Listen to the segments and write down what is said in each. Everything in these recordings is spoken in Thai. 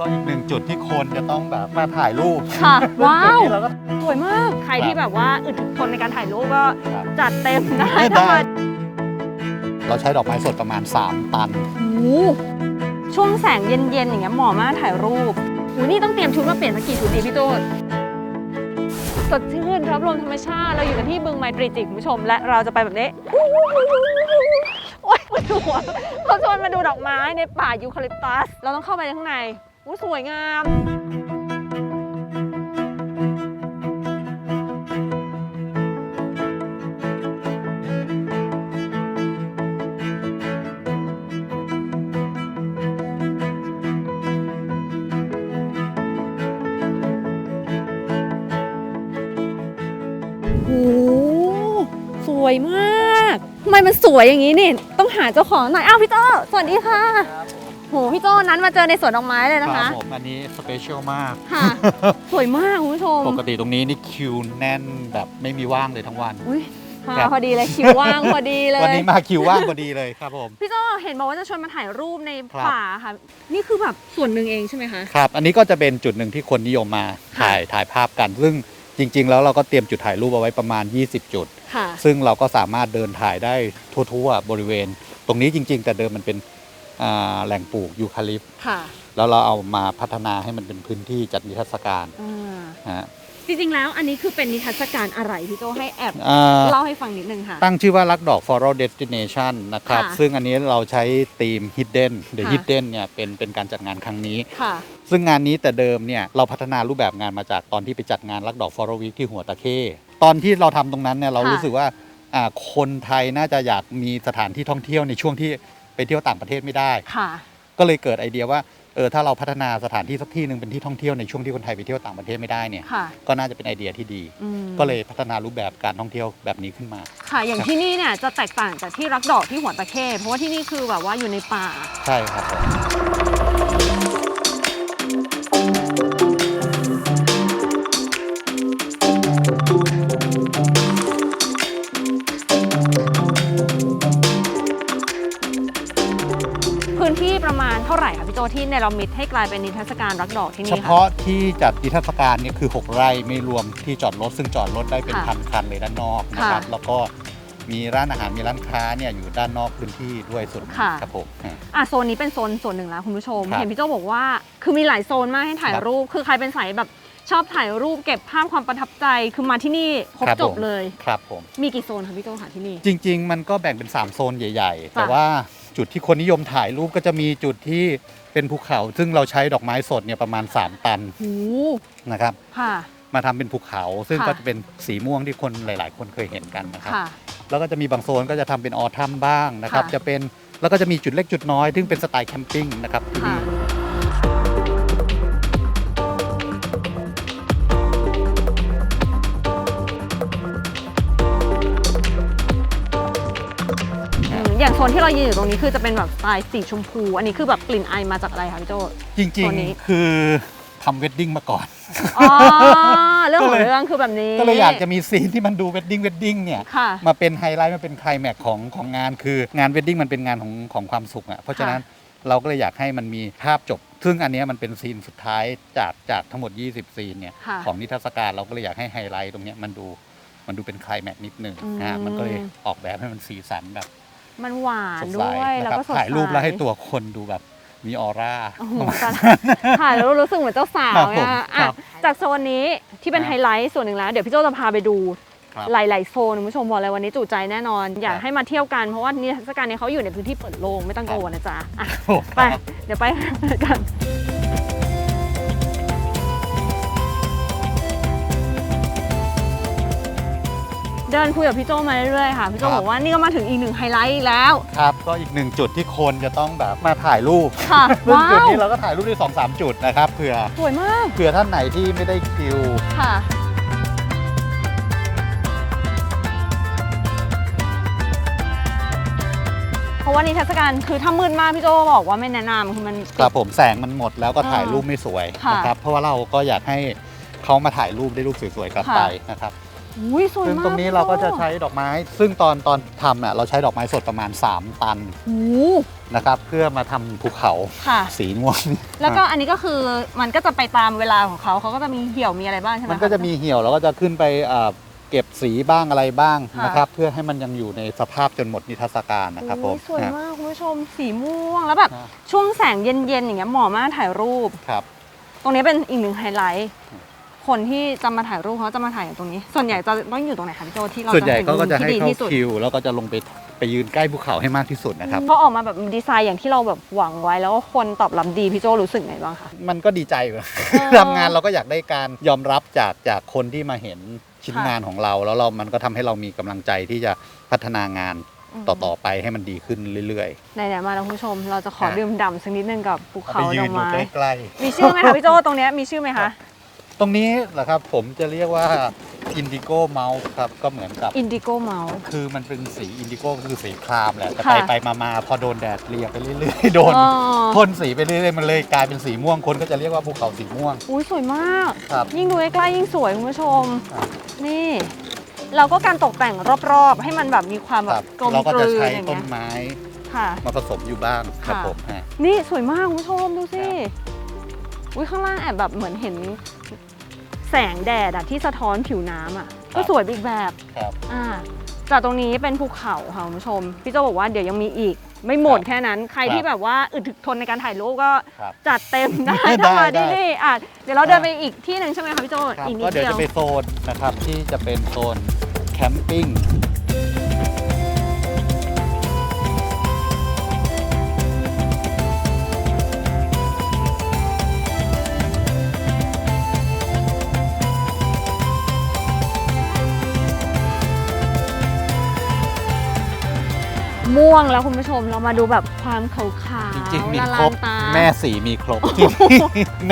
ก็อีกหนึ่งจุดที่คนจะต้องแบบมาถ่ายรูปค่ะ ว้าว จุดนี้เราก็ สวยมาก ใครที่แบบว่าอึดถึงทนในการถ่ายรูปก็ครับ จัดเต็มได้ได้ถ้ามาเราใช้ดอกไม้สดประมาณ 3 ตัน โอ้โหช่วงแสงเย็นๆอย่างเงี้ยเหมาะมากถ่ายรูปอูนี่ต้องเตรียมชุดมาเปลี่ยนสักกี่ชุดดีพี่โจดสดชื่นรับลมธรรมชาติ เราอยู่กันที่บึงไมตรีจิกคุณผู้ชม และเราจะไปแบบนี้ โอ๊ยมาดูหัวเขาชวนมาดูดอกไม้ในป่ายูคาลิปตัส เราต้องเข้าไปข้างใน อู้สวยงามโอ้โห สวยมาก ทำไมมันสวยอย่างนี้นี่ ต้องหาเจ้าของหน่อย อ้าวพี่โจสวัสดีค่ะ โหพี่โจนั้นมาเจอในสวนดอกไม้เลยนะครัคะบผมอันนี้สเปเชียลมากค่ะสวยมากคุณผู้ชม ปกติตรงนี้นี่คิวแน่นแบบไม่มีว่างเลยทั้งวันอุ้ยมาครับพอดีเลยคิวว่างพอดีเลย วันนี้มาคิวว่างพอดีเลยครับผมพี่โจเห็นบอกว่าจะชวนมาถ่ายรูปในครับป่าค่ะ นี่คือแบบส่วนหนึ่งเองใช่ไหมคะครับ อันนี้ก็จะเป็นจุดหนึ่งที่คนนิยมมาถ่ายถ่ายภาพกัน ซึ่งจริง ๆ แล้วเราก็เตรียมจุดถ่ายรูปเอาไว้ประมาณ 20 จุดค่ะซึ่งเราก็สามารถเดินถ่ายได้ทั่ว ๆ บริเวณ ตรงนี้จริง ๆ แต่เดิมมันเป็นอ่า แหล่งปลูกยูคาลิปต์ค่ะแล้วเราเอามาพัฒนาให้มันเป็นพื้นที่จัดนิทรรศการอ่านะฮะ จริงๆแล้วอันนี้คือเป็นนิทรรศการอะไรพี่โจให้แอบอ่า เล่าให้ฟังนิดนึงค่ะ ตั้งชื่อว่ารักดอก Floral Destination นะครับ ค่ะซึ่งอันนี้เราใช้ธีม Hidden The ค่ะ Hidden เนี่ยเป็นเป็นการจัดงานครั้งนี้ ค่ะ ซึ่งงานนี้แต่เดิมเนี่ยเราพัฒนารูปแบบงานมาจากตอนที่ไปจัดงานรักดอก Floral Week ที่หัวตะเข้ตอนที่เราทำตรงนั้นเนี่ยเราค่ะ รู้สึกว่าอ่าคนไทยน่าจะอยากมีสถานที่ท่องเที่ยวในช่วงที่ไป เที่ยวต่างประเทศไม่ได้ ค่ะ ก็เลยเกิดไอเดียว่าเออถ้าเราพัฒนาสถานที่สักที่หนึ่งเป็นที่ท่องเที่ยวในช่วงที่คนไทยไปเที่ยวต่างประเทศไม่ได้เนี่ย ค่ะก็น่าจะเป็นไอเดียที่ดี อืมก็เลยพัฒนารูปแบบการท่องเที่ยวแบบนี้ขึ้นมา ค่ะ อย่างที่นี่เนี่ยจะแตกต่างจากที่รักดอกที่หัวตะเข้เพราะว่าที่นี่คือแบบว่าอยู่ในป่า ใช่ครับผม ที่เนรมิตให้กลายเป็นนิทรรศการรักดอกที่เฉนี่คะพาะที่จัดนิทรรศการเนี่ยคือ 6 ไร่ไม่รวมที่จอดรถซึ่งจอดรถได้เป็นค่ะพันคันเลยด้านนอกนะครับค่ะแล้วก็มีร้านอาหารมีร้านค้าเนี่ยอยู่ด้านนอกพื้นที่ด้วยส่วนหนึ่งค่ะ ครับผม อ่าอะโซนนี้เป็นโซนส่วนหนึ่งแล้วคุณผู้ชม ครับเห็นพี่โจบอกว่า คือมีหลายโซนมากให้ถ่ายครับรูป คือใครเป็นสายแบบชอบถ่ายรูปเก็บภาพความประทับใจ คือมาที่นี่ครบครับจบผม เลย ครับผม มีกี่โซนคะพี่โจค่ะที่นี่ จริง ๆ มันก็แบ่งเป็น 3 โซนใหญ่ ๆ แต่ค่ะว่าจุดที่คนนิยมถ่ายรูปก็จะมีจุดที่ เป็นภูเขา ซึ่งเราใช้ดอกไม้สดเนี่ยประมาณ 3 ตันโอ้นะครับ ค่ะ มาทำเป็นภูเขา ซึ่งค่ะ ก็จะเป็นสีม่วงที่คนหลาย ๆ คนเคยเห็นกันนะครับ ค่ะ แล้วก็จะมีบางโซนก็จะทำเป็นออทัมบ้างนะครับ ค่ะ จะเป็นแล้วก็จะมีจุดเล็กจุดน้อย ซึ่งเป็นสไตล์แคมปิ้งนะครับที่ค่ะ นี่ อืมอย่างโซนที่เรายืนอยู่ตรงนี้คือจะเป็นแบบสไตล์สีชมพู อันนี้คือแบบกลิ่นไอายมาจากอะไรคะพี่โจ จริงตัวนี้ ๆ คือทำเวดดิ้งมาก่อน อ๋อ เรื่องขก็องเลยเรื่องคือแบบนี้ก็เลยอยากจะมีซีนที่มันดูเวดดิ้งเวดดิ้งเนี่ย ค่ะ มาเป็นไฮไลท์มาเป็นไคลแม็กซ์ของของงานคืองานเวดดิ้งมันเป็นงานของของความสุขอะเพราะฉะนั้นเราก็เลยอยากให้มันมีภาพจบ ซึ่งอันเนี้ยมันเป็นซีนสุดท้ายจากจากทั้งหมด 20 ซีนเนี่ยค่ะของนิทรรศการเราก็เลยอยากให้ไฮไลท์ตรงเนี้ยมันดูมันดูเป็นไคลแม็กซ์นิดนึงอืม นะฮะมันก็เลยออกแบบให้มันสีสันแบบ มันหวานสดใสด้วยนะแล้วครับก็สดใสถ่ายรูปแล้วให้ตัวคนดูแบบมีออร่าโอ้โหตอนถ่ายแล้วรู้สึกเหมือนเจ้าสาวครับผมเนี่ยอะครับจากโซนนี้ที่เป็นครับไฮไลท์ส่วนหนึ่งแล้ว เดี๋ยวพี่โจจะพาไปดูครับหลาย ๆ โซนคุณผู้ชมบอกเลยวันนี้จุใจแน่นอน อยากครับให้มาเที่ยวกันเพราะว่านิทรรศการนี้เขาอยู่ในพื้นที่เปิดโล่งไม่ต้องกังวลนะจ๊ะอะโอ้โหไปเดี๋ยวไปกัน เดินคุยกับพี่โจมาเรื่อยๆค่ะ พี่โจบอกว่านี่ก็มาถึงอีกหนึ่งไฮไลท์อีกแล้ว ครับก็อีกหนึ่งจุดที่คนจะต้องแบบมาถ่ายรูปค่ะ ซึ่งว้าจุดว นี้เราก็ถ่ายรูปได้สองสามจุดนะครับเผื่อสวยมาก เผื่อท่านไหนที่ไม่ได้คิว ค่ะ เพราะว่านิทรรศการคือถ้ามืดมากพี่โจบอกว่าไม่แนะนำคือมันครับผมแสงมันหมดแล้วก็ถ่ายอ่ารูปไม่สวยค่ะนะครับเพราะว่าเราก็อยากให้เขามาถ่ายรูปได้รูปสวยๆกลับค่ะ ไปนะครับ อือุ้ยสวยซึ่งมากตรงนี้เราก็จะใช้ดอกไม้ ซึ่งตอนตอนทำอะเราใช้ดอกไม้สดประมาณ 3 ตันโอ้โหนะครับ เพื่อมาทำภูเขาค่ะ สีม่วงนี่แล้วก็อันนี้ก็คือมันก็จะไปตามเวลาของเขาเขาก็จะมีเหี่ยวมีอะไรบ้างใช่ไหมมันก็จะมีเหี่ยวแล้วก็จะขึ้นไปอ่าเก็บสีบ้างอะไรบ้างค่ะ นะครับ เพื่อให้มันยังอยู่ในสภาพจนหมดนิทรรศการนะครับผโอ้มยสวยนะมากคุณผู้ชมสีม่วงแล้วแบบอ่าช่วงแสงเย็นๆอย่างเงี้ยเหมาะมากถ่ายรูป ครับ ตรงนี้เป็นอีกหนึ่งไฮไลท์ คนที่จะมาถ่ายรูปเขาจะมาถ่ายอยู่ตรงนี้ ส่วนใหญ่จะต้องอยู่ตรงไหนคะพี่โจที่เราส่วนใหญ่เขาก็จะเห็นให้มุมที่ดีเข้าที่สุดคิว แล้วก็จะลงไปไปยืนใกล้ภูเขาให้มากที่สุดนะครับก็ออกมาแบบดีไซน์อย่างที่เราแบบหวังไว้ แล้วก็คนตอบรับดีพี่โจรู้สึกไงบ้างคะมันก็ดีใจอยู่นะอทำงานเราก็อยากได้การยอมรับจากจากคนที่มาเห็นชิ้นค่ะงานของเรา แล้วเรามันก็ทำให้เรามีกำลังใจที่จะพัฒนางานต่อ ๆ ไปให้มันดีขึ้นเรื่อยไหนๆ มาแล้วคุณผู้ชม เราจะขออะดื่มด่ำสักนิดนึงกับภูๆเอาเขาไปยืดอนกอยู่ไม้ใกล้มีชื่อไหมคะพี่โจตรงเนี้ยมีชื่อไหมคะๆ ตรงนี้แหละครับผมจะเรียกว่าอินดิโก้เมาส์ครับก็เหมือนกับ อินดิโกเมาส์ คือมันเป็นสีอินดิโก้ก็คือสีครามแหละแต่ค่ะไปไปมามาพอโดนแดดเรียไปเรื่อยๆโดนพ่นสีไปเรื่อยๆมันเลยกลายเป็นสีม่วงคนก็จะเรียกว่าภูเขาสีม่วงอุ้ยสวยมาก ครับ ยิ่งดูใกล้ๆยิ่งสวยคุณผู้ชม ครับ นี่ เราก็การตกแต่งรอบๆ ให้มันแบบมีความคแบรับบกลมเราก็กจะลืนใช้อย่างต้เงี้นยไม้ค่ะ มาผสมอยู่บ้างครับค่ะ ผมฮะ นี่สวยมากคุณผู้ชมดูสิครับ อุ้ยข้างล่างแอบแบบเหมือนเห็นแสงแดดอะที่สะท้อนผิวน้ำอะครับก็สวยไปอีกแบบครับอ่าจากตรงนี้เป็นภูเขาค่ะคุณผู้ชม พี่โจบอกว่าเดี๋ยวยังมีอีก ไม่หมดครับแค่นั้น ใครครับที่แบบว่าอึดถึกทนในการถ่ายรูปก็ครับจัดเต็มได้ได้ถ้ามาได้ที่นี่อะเดี๋ยวเราเดินไปอีกที่หนึ่งใช่ไหมคะพี่โจครับอีกนิก็ดเดี๋ยวเดียวจะไปโซนนะครับที่จะเป็นโซนแคมปิ้ง ม่วงแล้วคุณผู้ชมเรามาดูแบบความขาวจริงๆมีละครลาบนตาแม่สีมีครบจริง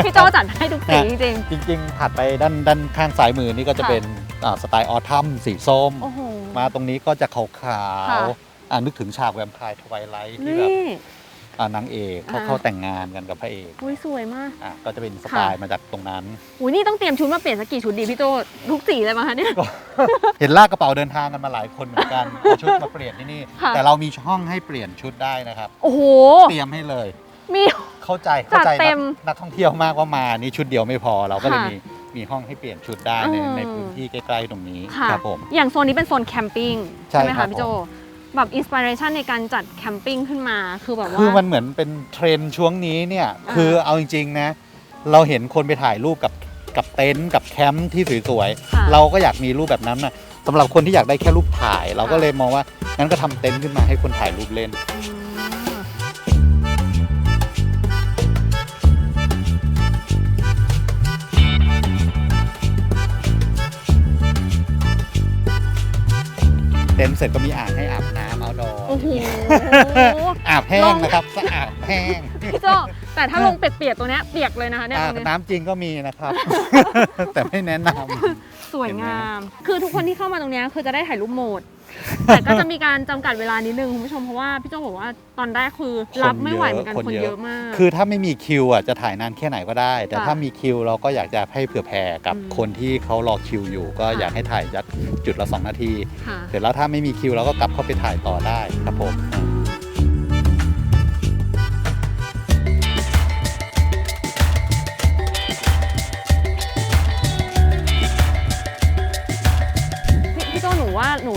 พี่โจจัดให้ทุกสีจริง จริงๆถัดไปด้านด้านข้างซ้ายมือนี่ก็จะค่ะ เป็นอ่าสไตล์ออทัมสีส้ม ๆโอ้โห มาตรงนี้ก็จะขาวค่ะ ๆอ่านึกถึงฉากแวมไพร์ทไวไลท์ที่แบบนี่ อ่านางเอกเขาอ่า เข้าแต่งงานกันกับพระเอกอุ้ยสวยมาก อะก็จะเป็นสไตล์มาจากตรงนั้น อุ้ยนี่ต้องเตรียมชุดมาเปลี่ยนสักกี่ชุดดีพี่โจทุกสีเลยมั้งคะเนี่ย เห็นลากกระเป๋าเดินทางกันมาหลายคนเหมือนกันเอาชุดมาเปลี่ยนที่นี่ ค่ะ แต่เรามีช่องให้เปลี่ยนชุดได้นะครับ โอ้โห เตรียมให้เลย มี เข้าใจเข้าใจจัดเต็นักมนักท่องเที่ยวมากว่ามานี่ชุดเดียวไม่พอเราก็เลยค่ะมีมีห้องให้เปลี่ยนชุดได้ในอืม ในพื้นที่ใกล้ๆตรงนี้ค่ะ ครับผม อย่างโซนนี้เป็นโซนแคมปิ้งใช่ไหมครัคะบ พี่โจ แบบอินสปิเรชันในการจัดแคมปิ้งขึ้นมาคือแบบว่าคือมันเหมือนเป็นเทรนด์ช่วงนี้เนี่ยอ่าคือเอาจริงๆนะ เราเห็นคนไปถ่ายรูปกับกับเต็นท์กับแคมป์ที่สวยค่ะๆเราก็อยากมีรูปแบบนั้นนะสำหรับคนที่อยากได้แค่รูปถ่าย เราก็เลยมองว่างั้นก็ทำเต็นท์ขึ้นมาให้คนถ่ายรูปเล่นอืมเต็นท์เสร็จก็มีอ่างให้ โอ้โห อาบแห้ลงองนะครับสะอาดแห้ง พี่โจ แต่ถ้าลงเปียกๆตัวเนี้ยเปียกเลยนะคะเนี่ยอ่าตรงนี้น้ำจริงก็มีนะครับ แต่ไม่แนะนำ สวยงาม คือทุกคนที่เข้ามาตรงเนี้ยคือจะได้ถ่ายรูปโหมด แต่ก็จะมีการจำกัดเวลานิดนึงคุณผู้ชมเพราะว่าพี่โจบอกว่าตอนแรกคือรับไม่ไหวเหมือนกันคนคนเยอะเยอะมาก คือถ้าไม่มีคิวอะจะถ่ายนานแค่ไหนก็ได้ แต่ค่ะถ้ามีคิวเราก็อยากจะให้เผื่อแผ่กับอืมคนที่เขารอคิวอยู่ ก็ค่ะ อยากให้ถ่ายจักจุดละ 2 นาที ค่ะ เสร็จแล้วถ้าไม่มีคิวเราก็กลับเข้าไปถ่ายต่อได้ครับผม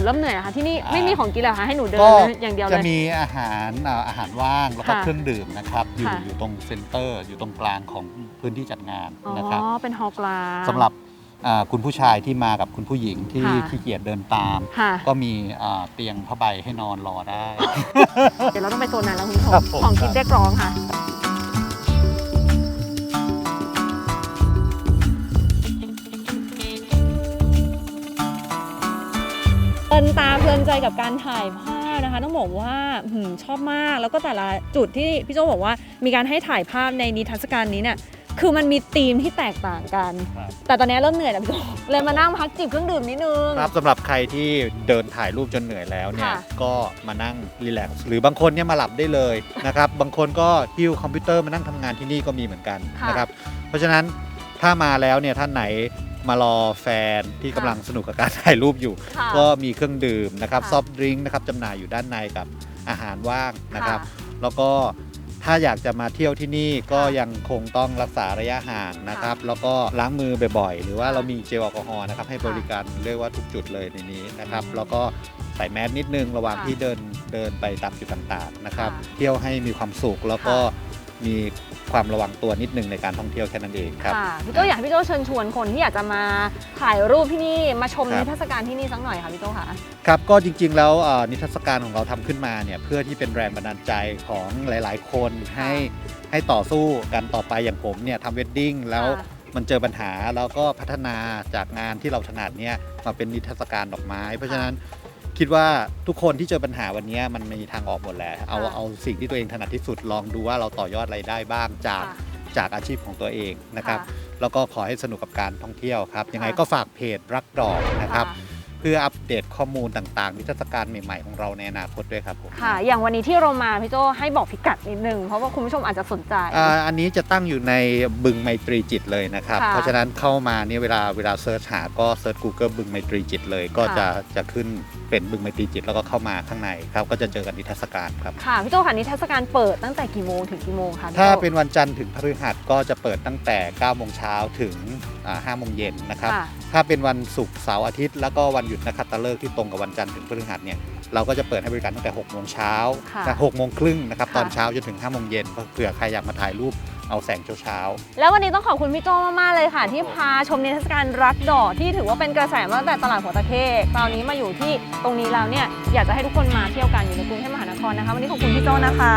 เริ่มเหนื่อยนะคะที่นี่อ่าไม่มีของกินเลยเหรอคะให้หนูเดินก็อย่างเดียวเลจะย มีอาหารอ่าอาหารว่างแล้วก็ค่ะเครื่องดื่มนะครับ อยู่ค่ะ อยู่ตรงเซ็นเตอร์ อยู่ตรงกลางของพื้นที่จัดงานอ๋อนะครับเป็นฮอลล์กลาง สำหรับอ่าคุณผู้ชายที่มากับคุณผู้หญิงที่ค่ะ ขี้เกียจเดินตาม ค่ะ ก็มีอ่าเตียงผ้าใบให้นอนรอได้ เดี๋ยวเราต้องไปโซนนั้นแล้วคุณผู้ชครัมบผม ของกินเรียกร้องค่ะ เพลินตาเพลินใจกับการถ่ายภาพนะคะต้องบอกว่าหืมชอบมากแล้วก็แต่ละจุดที่พี่โจบอกว่ามีการให้ถ่ายภาพในนิทรรศการนี้เนี่ยคือมันมีธีมที่แตกต่างกันครับแต่ตอนนี้เริ่มเหนื่อยแล้วพี่โจเลยมานั่งพักจิบเครื่องดื่มนิดนึงครับสำหรับใครที่เดินถ่ายรูปจนเหนื่อยแล้วเนี่ยค่ะก็มานั่งรีแลกซ์หรือบางคนเนี่ยมาหลับได้เลยนะครับบางคนก็หิ้วคอมพิวเตอร์มานั่งทำงานที่นี่ก็มีเหมือนกันค่ะนะครับเพราะฉะนั้นถ้ามาแล้วเนี่ยท่านไหน มารอแฟนที่กำลังสนุกกับการถ่ายรูปอยู่ ค่ะก็มีเครื่องดื่มนะครับค่ะซอฟต์ดริงก์นะครับจำหน่ายอยู่ด้านในกับอาหารว่างนะครับค่ะแล้วก็ถ้าอยากจะมาเที่ยวที่นี่ก็ค่ะยังคงต้องรักษาระยะห่างนะครับ แล้วก็ล้างมือบ่อยๆ หรือว่าค่ะเรามีเจลแอลกอฮอล์นะครับให้ค่ะบริการเรียกว่าทุกจุดเลยในนี้นะครับอืมแล้วก็ใส่แมสนิดนึงระหว่างค่ะที่เดินเดินไปตามจุดต่างๆนะครับ ค่ะเที่ยวให้มีความสุขแล้วก็มี ความระวังตัวนิดนึงในการท่องเที่ยวแค่นั้นเองครับค่ะพี่โจอยากให้พี่โจเชิญชวนคนที่อยากจะมาถ่ายรูปที่นี่มาชมครับนิทรรศการที่นี่สักหน่อยค่ะพี่โจค่ะครับก็จริงๆแล้วเอ่อนิทรรศการของเราทำขึ้นมาเนี่ยเพื่อที่เป็นแรงบันดาลใจของหลาย ๆ คนให้ให้ต่อสู้กันต่อไปอย่างผมเนี่ยทำเวดดิ้งแล้วค่ะมันเจอปัญหาแล้วก็พัฒนาจากงานที่เราถนัดเนี่ยมาเป็นนิทรรศการดอกไม้ เพราะฉะนั้น คิดว่าทุกคนที่เจอปัญหาวันนี้มันมีทางออกหมดแล้ว เอาค่ะเอาสิ่งที่ตัวเองถนัดที่สุดลองดูว่าเราต่อยอดอะไรได้บ้างจากค่ะจากอาชีพของตัวเองนะครับค่ะแล้วก็ขอให้สนุกกับการท่องเที่ยวครับ ยังไงค่ะ ก็ฝากเพจรักดอกนะครับ ค่ะ เพื่ออัปเดตข้อมูลต่างๆนิทรรศการใหม่ๆของเราในอนาคตด้วยครับผมค่ะ อย่างวันนี้ที่เรามาพี่โจให้บอกพิกัดนิดนึง เพราะว่าคุณผู้ชมอาจจะสนใจ อ่าอันนี้จะตั้งอยู่ในบึงไมตรีจิตเลยนะครับ ค่ะเพราะฉะนั้นเข้ามาเนี่ยเวลาเวลาเซิร์ชหาก็เซิร์ช Google บึงไมตรีจิตเลย ก็ค่ะ จะจะขึ้นเป็นบึงไมตรีจิตแล้วก็เข้ามาข้างในครับก็จะเจอกันนิทรรศการครับ ค่ะพี่โจค่ะนิทรรศการเปิดตั้งแต่กี่โมงถึงกี่โมงคะพี่โจ้ถ้าเป็นวันจันทร์ถึงพฤหัสก็จะเปิดตั้งแต่9โมงเช้าถึงอ่า5โมงเย็นนะครับค่ะถ้าเป็นวันศุกร์เสาร์อาทิตย์ แล้วก็วันหยุดนักขัตฤกษ์ที่ตรงกับวันจันทร์ถึงพฤหัสเนี่ยเราก็จะเปิดให้บริการตั้งแต่6โมงเช้าค่ะหกโมงครึ่งนะครับค่ะตอนเช้าจนถึง5โมงเย็นเผื่อใครอยากมาถ่ายรูปเอาแสงเช้าๆ แล้ววันนี้ต้องขอบคุณพี่โจมากๆเลยค่ะ ที่พาชมนิทรรศการรักดอกที่ถือว่าเป็นกระแสมาตั้งแต่ตลาดหัวตะเข้คราวนี้มาอยู่ที่ตรงนี้แล้วเนี่ยอยากจะให้ทุกคนมาเที่ยวกันอยู่ในกรุงเทพมหานครนะคะ วันนี้ขอบคุณพี่โจนะคะ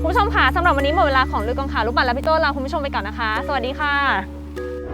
คุณผู้ชมค่ะสำหรับวันนี้หมดเวลาของลุยกองขาลูกบัตรและพี่โจลาคุณผู้ชมไปก่อนนะคะ สวัสดีค่ะ